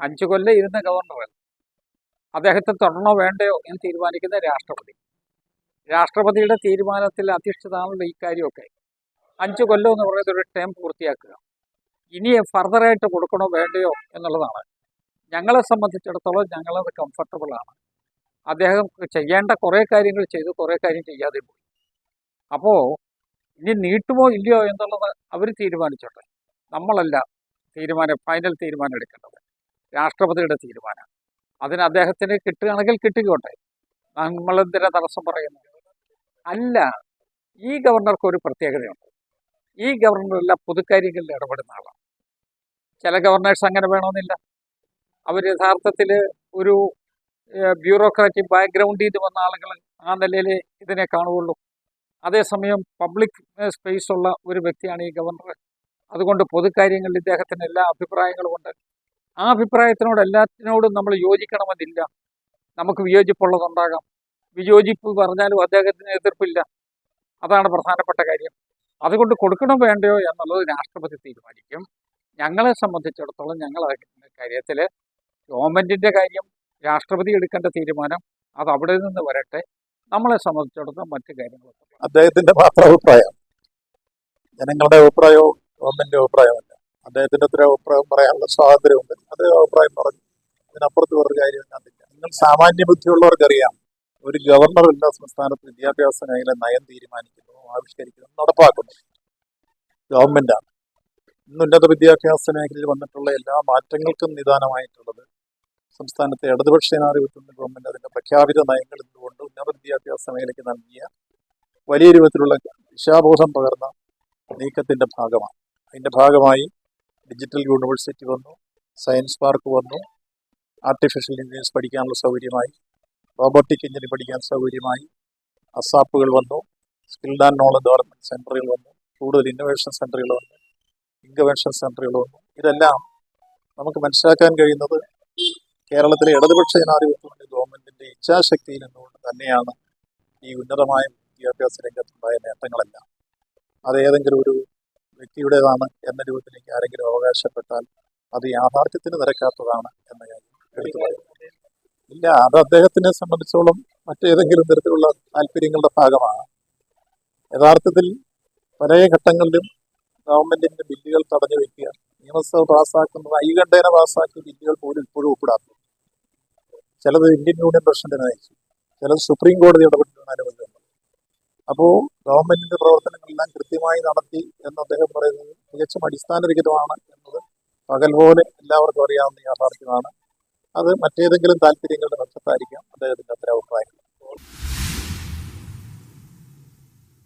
അഞ്ചു കൊല്ലം ഇരുന്ന ഗവർണർ അദ്ദേഹത്തെ തുടരണോ വേണ്ടയോ എന്ന് തീരുമാനിക്കുന്ന രാഷ്ട്രപതി. രാഷ്ട്രപതിയുടെ തീരുമാനത്തിൽ അധിഷ്ഠിതമാണല്ലോ കാര്യമൊക്കെ. അഞ്ചു കൊല്ലം എന്ന് പറയുന്നത് ഒരു ടേം പൂർത്തിയാക്കുക. ഇനി ഫർദറായിട്ട് കൊടുക്കണോ വേണ്ടയോ എന്നുള്ളതാണ്. ഞങ്ങളെ സംബന്ധിച്ചിടത്തോളം ഞങ്ങളത് കംഫർട്ടബിളാണ് അദ്ദേഹം ചെയ്യേണ്ട കുറേ കാര്യങ്ങൾ ചെയ്തു കുറേ കാര്യം ചെയ്യാതെ പോയി. അപ്പോൾ ഇനി നീട്ടുമോ ഇല്ലയോ എന്നുള്ളത് അവർ തീരുമാനിച്ചോട്ടെ. നമ്മളല്ല തീരുമാനം ഫൈനൽ തീരുമാനം എടുക്കേണ്ടത്. രാഷ്ട്രപതിയുടെ തീരുമാനം. അതിന് അദ്ദേഹത്തിന് കിട്ടുകയാണെങ്കിൽ കിട്ടിക്കോട്ടെ നമ്മളെന്തിനാ തടസ്സം പറയുന്നു അല്ല ഈ ഗവർണർക്ക് ഒരു പ്രത്യേകതയുണ്ട്. ഈ ഗവർണറല്ല പൊതുക്കാര്യങ്ങളിൽ ഇടപെടുന്ന ആളാണ് ചില ഗവർണേഴ്സ് അങ്ങനെ വേണമെന്നില്ല. അവർ യഥാർത്ഥത്തിൽ ഒരു ബ്യൂറോക്രാറ്റിക് ബാക്ക്ഗ്രൗണ്ടിൽ നിന്ന് വന്ന ആളുകൾ ആ നിലയിൽ ഇതിനെ കാണുകയുള്ളൂ. അതേസമയം പബ്ലിക് സ്പേസ് ഉള്ള ഒരു വ്യക്തിയാണ് ഈ ഗവർണർ. അതുകൊണ്ട് പൊതുക്കാര്യങ്ങളിൽ ഇദ്ദേഹത്തിന് എല്ലാ അഭിപ്രായങ്ങളും ഉണ്ട്. ആ അഭിപ്രായത്തിനോട് എല്ലാത്തിനോടും നമ്മൾ യോജിക്കണമെന്നില്ല. നമുക്ക് വിയോജിപ്പുള്ളതുണ്ടാകാം. വിയോജിപ്പ് പറഞ്ഞാലും അദ്ദേഹത്തിന് എതിർപ്പില്ല. അതാണ് പ്രധാനപ്പെട്ട കാര്യം. അതുകൊണ്ട് കൊടുക്കണോ വേണ്ടയോ എന്നുള്ളത് രാഷ്ട്രപതി തീരുമാനിക്കും. ഞങ്ങളെ സംബന്ധിച്ചിടത്തോളം ഞങ്ങൾ കാര്യത്തിൽ ഗവൺമെന്റിന്റെ കാര്യം രാഷ്ട്രപതി എടുക്കേണ്ട തീരുമാനം അത് അവിടെ നിന്ന് വരട്ടെ. നമ്മളെ സംബന്ധിച്ചിടത്തോളം മറ്റു കാര്യങ്ങളൊക്കെ അദ്ദേഹത്തിന്റെ മാത്രം അഭിപ്രായം. ജനങ്ങളുടെ അഭിപ്രായവും ഗവൺമെന്റ് അഭിപ്രായമല്ല അദ്ദേഹത്തിന്റെ അത്ര അഭിപ്രായം പറയാനുള്ള സ്വാതന്ത്ര്യമുണ്ട്. അത് അഭിപ്രായം പറഞ്ഞു. അതിനപ്പുറത്ത് വേറൊരു കാര്യം അതില്ല നിങ്ങൾ സാമാന്യ ബുദ്ധിയുള്ളവർക്കറിയാം ഒരു ഗവർണർ എല്ലാ സംസ്ഥാനത്ത് വിദ്യാഭ്യാസ മേഖല നയം തീരുമാനിക്കുന്നു ആവിഷ്കരിക്കുന്നു നടപ്പാക്കുന്നു. ഗവൺമെന്റാണ് ഇന്ന് ഉന്നത വിദ്യാഭ്യാസ മേഖലയിൽ വന്നിട്ടുള്ള എല്ലാ മാറ്റങ്ങൾക്കും നിദാനമായിട്ടുള്ളത് സംസ്ഥാനത്തെ ഇടതുപക്ഷ ജനാധിപത്യം ഗവൺമെന്റ് അതിന്റെ പ്രഖ്യാപിത നയങ്ങൾ എന്തുകൊണ്ട് ഉന്നത വിദ്യാഭ്യാസ മേഖലയ്ക്ക് നൽകിയ വലിയ രൂപത്തിലുള്ള ദിശാബോധം പകർന്ന നീക്കത്തിന്റെ ഭാഗമാണ്. അതിന്റെ ഭാഗമായി ഡിജിറ്റൽ യൂണിവേഴ്സിറ്റി വന്നു സയൻസ് പാർക്ക് വന്നു ആർട്ടിഫിഷ്യൽ ഇന്റലിജൻസ് പഠിക്കാനുള്ള സൗകര്യമായി റോബോട്ടിക് എഞ്ചിനീയറിംഗ് പഠിക്കാൻ സൗകര്യമായി അസാപ്പുകൾ വന്നു സ്കിൽഡ് ആൻഡ് നോളജ് ഡെവലപ്മെന്റ് സെന്ററുകൾ വന്നു കൂടുതൽ ഇന്നോവേഷൻ സെന്ററുകൾ വന്നു ഇൻവെൻഷൻ സെന്ററുകൾ വന്നു. ഇതെല്ലാം നമുക്ക് മനസ്സിലാക്കാൻ കഴിയുന്നത് കേരളത്തിലെ ഇടതുപക്ഷ ജനാധിപത്യത്തിന്റെ ഗവൺമെന്റിന്റെ ഇച്ഛാശക്തിയിൽ നിന്നുകൊണ്ട് തന്നെയാണ് ഈ ഉന്നതമായ വിദ്യാഭ്യാസ രംഗത്തുണ്ടായ നേട്ടങ്ങളെല്ലാം. അത് ഏതെങ്കിലും ഒരു വ്യക്തിയുടേതാണ് എന്ന രൂപത്തിലേക്ക് ആരെങ്കിലും അവകാശപ്പെട്ടാൽ അത് യാഥാർത്ഥ്യത്തിന് നിരക്കാത്തതാണ് എന്ന കാര്യം എടുത്തു പറയുന്നു. ഇല്ല അത് അദ്ദേഹത്തിനെ സംബന്ധിച്ചോളം മറ്റേതെങ്കിലും തരത്തിലുള്ള താല്പര്യങ്ങളുടെ ഭാഗമാണ്. യഥാർത്ഥത്തിൽ പല ഘട്ടങ്ങളിലും ഗവൺമെന്റിന്റെ ബില്ലുകൾ തടഞ്ഞു വെക്കുക നിയമസഭ പാസ്സാക്കുന്നത് ഐകണ്ഠേന പാസ്സാക്കിയ ബില്ലുകൾ പോലും ഇപ്പോഴും ഒപ്പിടാത്തു ചിലത് ഇന്ത്യൻ യൂണിയൻ പ്രസിഡന്റിനെ അയച്ചു ചിലത് സുപ്രീം കോടതി ഇടപെട്ടിട്ടാണ് അപ്പോൾ ഗവൺമെന്റിന്റെ പ്രവർത്തനങ്ങളെല്ലാം കൃത്യമായി നടത്തി എന്ന് അദ്ദേഹം പറയുന്നത് തികച്ചും അടിസ്ഥാനരഹിതമാണ് എന്നത് പകൽ പോലെ എല്ലാവർക്കും അറിയാവുന്ന യാഥാർത്ഥ്യമാണ്. അത് മറ്റേതെങ്കിലും താല്പര്യങ്ങളുടെ പക്ഷത്തായിരിക്കാം അദ്ദേഹത്തിന്റെ അത്ര അഭിപ്രായം